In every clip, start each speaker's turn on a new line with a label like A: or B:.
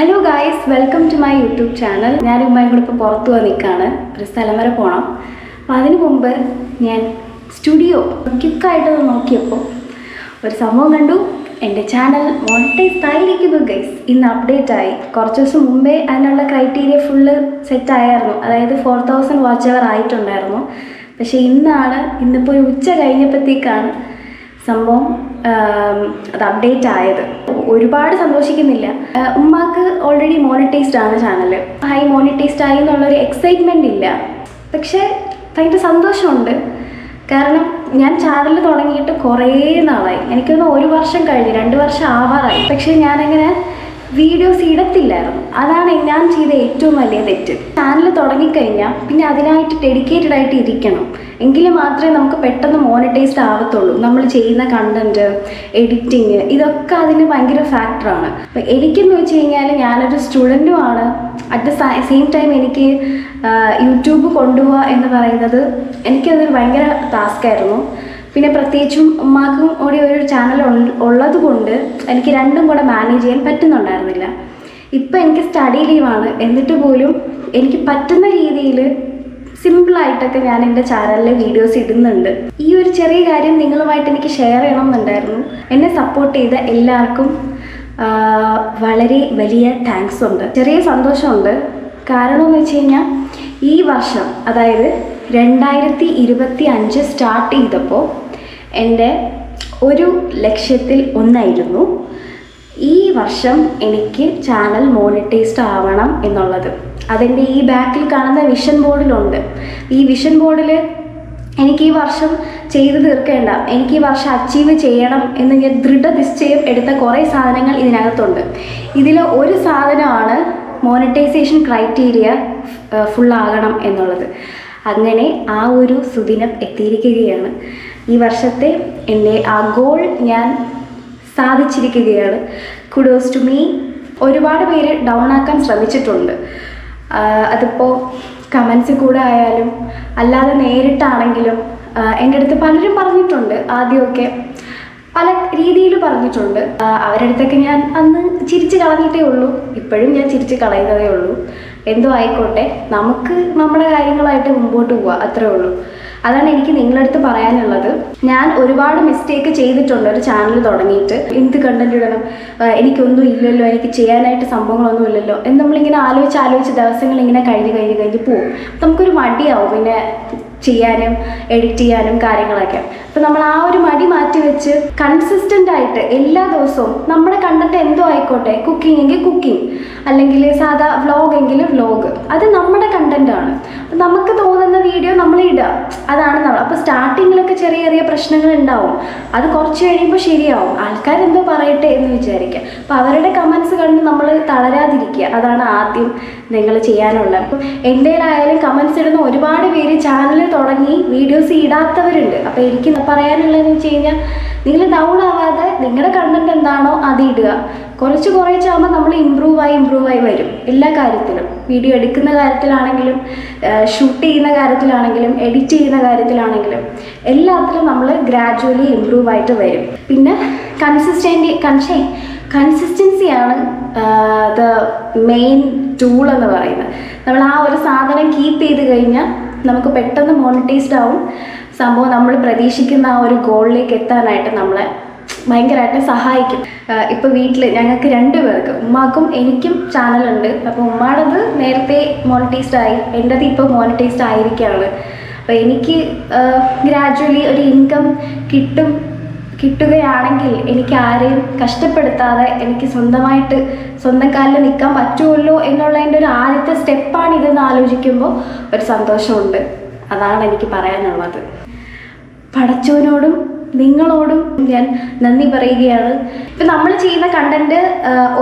A: Hello guys welcome to my YouTube channel ഞാൻ ഉമ്മയും കൂടെ ഇപ്പോൾ പുറത്ത് പോയി നിൽക്കുകയാണ് ഒരു സ്ഥലം വരെ പോകണം അപ്പോൾ അതിന് മുമ്പ് ഞാൻ സ്റ്റുഡിയോ ക്യുക്കായിട്ടൊന്ന് നോക്കിയപ്പോൾ ഒരു സംഭവം കണ്ടു. എന്റെ ചാനൽ മോണിറ്റൈസ് ആയിരിക്കുന്നു ഗൈസ് ഇന്ന് അപ്ഡേറ്റ് ആയി. കുറച്ച് ദിവസം മുമ്പേ അതിനുള്ള ക്രൈറ്റീരിയ ഫുള്ള് സെറ്റ് ആയായിരുന്നു. അതായത് ഫോർ തൗസൻഡ് വാച്ച് അവർ ആയിട്ടുണ്ടായിരുന്നു. പക്ഷേ ഇന്നാണ് ഇന്നിപ്പോൾ ഒരു ഉച്ച കഴിഞ്ഞപ്പോഴത്തേക്കാണ് സംഭവം അത് അപ്ഡേറ്റ് ആയത്. ഒരുപാട് സന്തോഷിക്കുന്നില്ല. ഉമ്മാക്ക് ഓൾറെഡി മോണിറ്റൈസ്ഡ് ആണ് ചാനൽ ഹൈ മോണിറ്റൈസ്ഡ് ആയി എന്നുള്ളൊരു എക്സൈറ്റ്മെന്റ് ഇല്ല. പക്ഷേ ഭയങ്കര സന്തോഷമുണ്ട്. കാരണം ഞാൻ ചാനൽ തുടങ്ങിയിട്ട് കുറേ നാളായി. എനിക്കൊന്ന് ഒരു വർഷം കഴിഞ്ഞ് രണ്ട് വർഷം ആവാറായി. പക്ഷേ ഞാനങ്ങനെ വീഡിയോസ് ഇടത്തില്ലായിരുന്നു. അതാണ് ഞാൻ ചെയ്ത ഏറ്റവും വലിയ തെറ്റ്. ചാനൽ തുടങ്ങിക്കഴിഞ്ഞാൽ പിന്നെ അതിനായിട്ട് ഡെഡിക്കേറ്റഡ് ആയിട്ട് ഇരിക്കണം. എങ്കിൽ മാത്രമേ നമുക്ക് പെട്ടെന്ന് മോണിറ്റൈസ്ഡ് ആവത്തുള്ളൂ. നമ്മൾ ചെയ്യുന്ന കണ്ടന്റ് എഡിറ്റിങ് ഇതൊക്കെ അതിന് ഭയങ്കര ഫാക്ടറാണ് അപ്പം എനിക്കെന്ന് വെച്ച് കഴിഞ്ഞാൽ ഞാനൊരു സ്റ്റുഡന്റുമാണ് അറ്റ് ദ സെയിം ടൈം എനിക്ക് യൂട്യൂബ് കൊണ്ടുപോവുക എന്ന് പറയുന്നത് എനിക്കതൊരു ഭയങ്കര ടാസ്ക്കായിരുന്നു പിന്നെ പ്രത്യേകിച്ചും ഉമ്മാക്കും കൂടി ഒരു ചാനൽ ഉള്ളത് കൊണ്ട് എനിക്ക് രണ്ടും കൂടെ മാനേജ് ചെയ്യാൻ പറ്റുന്നുണ്ടായിരുന്നില്ല. ഇപ്പം എനിക്ക് സ്റ്റഡി ലീവാണ് എന്നിട്ട് പോലും എനിക്ക് പറ്റുന്ന രീതിയിൽ സിമ്പിളായിട്ടൊക്കെ ഞാൻ എന്റെ ചാനലിലെ വീഡിയോസ് ഇടുന്നുണ്ട്. ഈ ഒരു ചെറിയ കാര്യം നിങ്ങളുമായിട്ട് എനിക്ക് ഷെയർ ചെയ്യണം എന്നുണ്ടായിരുന്നു എന്നെ സപ്പോർട്ട് ചെയ്ത എല്ലാവർക്കും വളരെ വലിയ താങ്ക്സ് ഉണ്ട്. ചെറിയ സന്തോഷമുണ്ട്. കാരണം എന്ന് വെച്ച് കഴിഞ്ഞാൽ ഈ വർഷം അതായത് രണ്ടായിരത്തി ഇരുപത്തി അഞ്ച് സ്റ്റാർട്ട് ചെയ്തപ്പോൾ എന്റെ ഒരു ലക്ഷ്യത്തിൽ ഒന്നായിരുന്നു ഈ വർഷം എനിക്ക് ചാനൽ മോണിറ്റൈസ്ഡ് ആവണം എന്നുള്ളത്. അതെന്റെ ഈ ബാക്കിൽ കാണുന്ന വിഷൻ ബോർഡിലുണ്ട് ഈ വിഷൻ ബോർഡിൽ എനിക്ക് ഈ വർഷം ചെയ്തു തീർക്കേണ്ട എനിക്ക് ഈ വർഷം അച്ചീവ് ചെയ്യണം എന്ന് ഞാൻ ദൃഢനിശ്ചയം എടുത്ത കുറേ സാധനങ്ങൾ ഇതിനകത്തുണ്ട്. ഇതിൽ ഒരു സാധനമാണ് മോണിറ്റൈസേഷൻ ക്രൈറ്റീരിയ ഫുള്ളാകണം എന്നുള്ളത്. അങ്ങനെ ആ ഒരു സുദിനം എത്തിയിരിക്കുകയാണ്. ഈ വർഷത്തെ എന്റെ ആ ഗോൾ ഞാൻ സാധിച്ചിരിക്കുകയാണ്. കുഡോസ് ടു മീ ഒരുപാട് പേര് ഡൗൺ ആക്കാൻ ശ്രമിച്ചിട്ടുണ്ട്. അതിപ്പോൾ കമൻസിൽ കൂടെ ആയാലും അല്ലാതെ നേരിട്ടാണെങ്കിലും എന്റെ അടുത്ത് പലരും പറഞ്ഞിട്ടുണ്ട് ആദ്യമൊക്കെ. പല രീതിയിൽ പറഞ്ഞിട്ടുണ്ട്. അവരുടെ അടുത്തൊക്കെ ഞാൻ അന്ന് ചിരിച്ച് കളഞ്ഞിട്ടേ ഉള്ളൂ. ഇപ്പോഴും ഞാൻ ചിരിച്ച് കളയുന്നതേ ഉള്ളൂ. എന്തോ ആയിക്കോട്ടെ. നമുക്ക് നമ്മുടെ കാര്യങ്ങളായിട്ട് മുമ്പോട്ട് പോവാം അത്രേ ഉള്ളൂ. അതാണ് എനിക്ക് നിങ്ങളുടെ അടുത്ത് പറയാനുള്ളത്. ഞാൻ ഒരുപാട് മിസ്റ്റേക്ക് ചെയ്തിട്ടുണ്ട് ഒരു ചാനൽ തുടങ്ങിയിട്ട്. എന്ത് കണ്ടന്റ് ഇടണം? എനിക്കൊന്നും ഇല്ലല്ലോ എനിക്ക് ചെയ്യാനായിട്ട് സംഭവങ്ങളൊന്നും ഇല്ലല്ലോ. എന്ന് നമ്മളിങ്ങനെ ആലോചിച്ച് ആലോചിച്ച് ദിവസങ്ങൾ ഇങ്ങനെ കഴിഞ്ഞ് കഴിഞ്ഞ് കഴിഞ്ഞ് പോവും. നമുക്കൊരു മടിയാവും. പിന്നെ ചെയ്യാനും എഡിറ്റ് ചെയ്യാനും കാര്യങ്ങളൊക്കെ. അപ്പം നമ്മൾ ആ ഒരു മടി മാറ്റി വെച്ച് കൺസിസ്റ്റന്റ് ആയിട്ട് എല്ലാ ദിവസവും നമ്മുടെ കണ്ടന്റ് എന്തോ ആയിക്കോട്ടെ കുക്കിംഗ് എങ്കിൽ കുക്കിംഗ് അല്ലെങ്കിൽ സാധാ വ്ലോഗ് എങ്കിൽ വ്ലോഗ് അത് നമ്മുടെ കണ്ടന്റ് ആണ്. നമുക്ക് തോന്നുന്ന വീഡിയോ നമ്മൾ ഇടുക അതാണ് നമ്മൾ. അപ്പോൾ സ്റ്റാർട്ടിങ്ങിലൊക്കെ ചെറിയ ചെറിയ പ്രശ്നങ്ങൾ ഉണ്ടാവും അത് കുറച്ച് കഴിയുമ്പോൾ ശരിയാവും. ആൾക്കാരെന്തോ പറയട്ടെ എന്ന് വിചാരിക്കുക. അപ്പോൾ അവരുടെ കമൻസ് കണ്ട് നമ്മൾ തളരാതിരിക്കുക. അതാണ് ആദ്യം നിങ്ങൾ ചെയ്യാനുള്ളത്. അപ്പം എന്റെയിലായാലും കമൻസ് ഇടുന്ന ഒരുപാട് പേര് ചാനൽ തുടങ്ങി വീഡിയോസ് ഇടാത്തവരുണ്ട്. അപ്പോൾ എനിക്ക് പറയാനുള്ളതെന്ന് വെച്ച് കഴിഞ്ഞാൽ നിങ്ങൾ ഡൗൺ ആവാതെ നിങ്ങളുടെ കണ്ടന്റ് എന്താണോ അത് ഇടുക. കുറച്ച് കുറച്ചാകുമ്പോൾ നമ്മൾ ഇമ്പ്രൂവ് ആയി ഇമ്പ്രൂവ് ആയി വരും എല്ലാ കാര്യത്തിലും. വീഡിയോ എടുക്കുന്ന കാര്യത്തിലാണെങ്കിലും ഷൂട്ട് ചെയ്യുന്ന കാര്യത്തിലാണെങ്കിലും എഡിറ്റ് ചെയ്യുന്ന കാര്യത്തിലാണെങ്കിലും എല്ലാത്തിലും നമ്മൾ ഗ്രാജുവലി ഇമ്പ്രൂവ് ആയിട്ട് വരും. പിന്നെ കൺസിസ്റ്റന്റ് കൺഷേ കൺസിസ്റ്റൻസിയാണ് ദ മെയിൻ ടൂൾ എന്ന് പറയുന്നത്. നമ്മൾ ആ ഒരു സാധനം കീപ്പ് ചെയ്ത് കഴിഞ്ഞാൽ നമുക്ക് പെട്ടെന്ന് മോണിറ്റൈസ്ഡ് ആവും. സംഭവം നമ്മൾ പ്രതീക്ഷിക്കുന്ന ആ ഒരു ഗോളിലേക്ക് എത്താനായിട്ട് നമ്മളെ ഭയങ്കരമായിട്ട് സഹായിക്കും. ഇപ്പോൾ വീട്ടിൽ ഞങ്ങൾക്ക് രണ്ട് പേർക്ക്. ഉമ്മാക്കും എനിക്കും ചാനലുണ്ട്. അപ്പോൾ ഉമ്മാടത് നേരത്തെ മോണിറ്റൈസ്ഡ് ആയി. എന്റെത് ഇപ്പോൾ മോണിറ്റൈസ്ഡ് ആയിരിക്കുകയാണ് അപ്പോൾ എനിക്ക് ഗ്രാജുവലി ഒരു ഇൻകം കിട്ടും കിട്ടുകയാണെങ്കിൽ എനിക്ക് ആരെയും കഷ്ടപ്പെടുത്താതെ എനിക്ക് സ്വന്തമായിട്ട് സ്വന്തം കാലിൽ നിൽക്കാൻ പറ്റുമല്ലോ എന്നുള്ളതിന്റെ ഒരു ആദ്യത്തെ സ്റ്റെപ്പാണ് ഇതെന്ന് ആലോചിക്കുമ്പോൾ ഒരു സന്തോഷമുണ്ട്. അതാണ് എനിക്ക് പറയാനുള്ളത്. പടച്ചവനോടും നിങ്ങളോടും ഞാൻ നന്ദി പറയുകയാണ്. ഇപ്പം നമ്മൾ ചെയ്യുന്ന കണ്ടന്റ്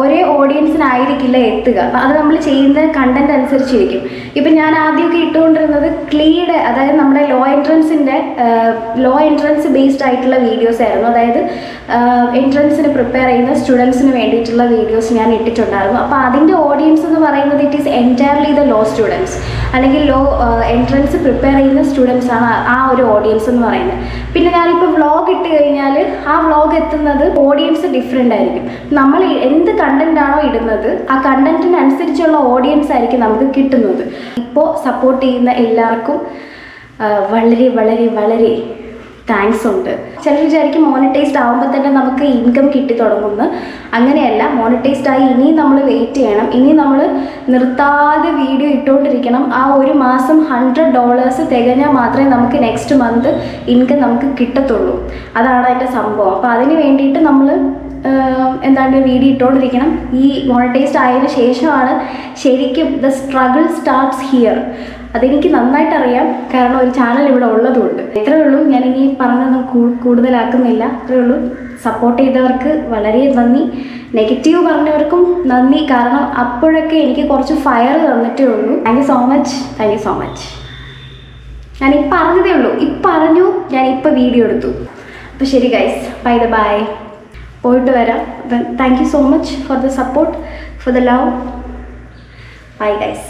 A: ഒരേ ഓഡിയൻസിനായിരിക്കില്ല എത്തുക. അത് നമ്മൾ ചെയ്യുന്ന കണ്ടന്റ് അനുസരിച്ചിരിക്കും. ഇപ്പം ഞാൻ ആദ്യമൊക്കെ ഇട്ടുകൊണ്ടിരുന്നത് ക്ലീഡ് അതായത് നമ്മുടെ ലോ എൻട്രൻസിന്റെ ലോ എൻട്രൻസ് ബേസ്ഡ് ആയിട്ടുള്ള വീഡിയോസ് ആയിരുന്നു. അതായത് എൻട്രൻസിന് പ്രിപ്പയർ ചെയ്യുന്ന സ്റ്റുഡൻസിന് വേണ്ടിയിട്ടുള്ള വീഡിയോസ് ഞാൻ ഇട്ടിട്ടുണ്ടായിരുന്നു. അപ്പോൾ അതിന്റെ ഓഡിയൻസ് എന്ന് പറയുന്നത് it is entirely the law students അല്ലെങ്കിൽ ലോ എൻട്രൻസ് പ്രിപ്പയർ ചെയ്യുന്ന സ്റ്റുഡൻസാണ് ആ ഒരു ഓഡിയൻസ് എന്ന് പറയുന്നത്. പിന്നെ ഞാനിപ്പോൾ വ്ളോഗ് ഇട്ട് കഴിഞ്ഞാൽ ആ വ്ളോഗ് എത്തുന്നത് ഓഡിയൻസ് ഡിഫറെന്റ് ആയിരിക്കും. നമ്മൾ എന്ത് കണ്ടന്റ് ആണോ ഇടുന്നത് ആ കണ്ടന്റിനനുസരിച്ചുള്ള ഓഡിയൻസ് ആയിരിക്കും നമുക്ക് കിട്ടുന്നത്. ഇപ്പോൾ സപ്പോർട്ട് ചെയ്യുന്ന എല്ലാവർക്കും വളരെ വളരെ വളരെ താങ്ക്സ് ഉണ്ട്. ചിലർ വിചാരിക്കും മോണിറ്റൈസ്ഡ് ആകുമ്പോൾ തന്നെ നമുക്ക് ഇൻകം കിട്ടി തുടങ്ങുന്നു. അങ്ങനെയല്ല മോണിറ്റൈസ്ഡ് ആയി ഇനിയും നമ്മൾ വെയിറ്റ് ചെയ്യണം. ഇനി നമ്മൾ നിർത്താതെ വീഡിയോ ഇട്ടുകൊണ്ടിരിക്കണം ആ ഒരു മാസം ഹൺഡ്രഡ് ഡോളേഴ്സ് തികഞ്ഞാൽ മാത്രമേ നമുക്ക് നെക്സ്റ്റ് മന്ത് ഇൻകം നമുക്ക് കിട്ടത്തുള്ളൂ. അതാണ് അതിന്റെ സംഭവം. അപ്പോൾ അതിന് വേണ്ടിയിട്ട് നമ്മൾ എന്താണ് വീഡിയോ ഇട്ടുകൊണ്ടിരിക്കണം ഈ മോണിറ്റൈസ്ഡ് ആയതിനു ശേഷമാണ് ശരിക്കും ദ സ്ട്രഗിൾ സ്റ്റാർട്ട്സ് ഹിയർ അതെനിക്ക് നന്നായിട്ട് അറിയാം കാരണം ഒരു ചാനൽ ഇവിടെ ഉള്ളതുകൊണ്ട്. ഇത്രയേ ഉള്ളൂ ഞാൻ ഇനി പറഞ്ഞൊന്നും കൂടുതലാക്കുന്നില്ല. ഇത്രയേ ഉള്ളൂ സപ്പോർട്ട് ചെയ്തവർക്ക് വളരെ നന്ദി. നെഗറ്റീവ് പറഞ്ഞവർക്കും നന്ദി. കാരണം അപ്പോഴൊക്കെ എനിക്ക് കുറച്ച് ഫയർ തന്നിട്ടേ ഉള്ളൂ. Thank you so much thank you so much ഞാൻ ഇപ്പം അറിഞ്ഞതേ ഉള്ളൂ. ഇപ്പം അറിഞ്ഞു ഞാൻ ഇപ്പം വീഡിയോ എടുത്തു. അപ്പോൾ ശരി ഗൈസ് ബൈ ദ ബൈ പോയിട്ട് വരാം. Thank you so much for the support for the love bye guys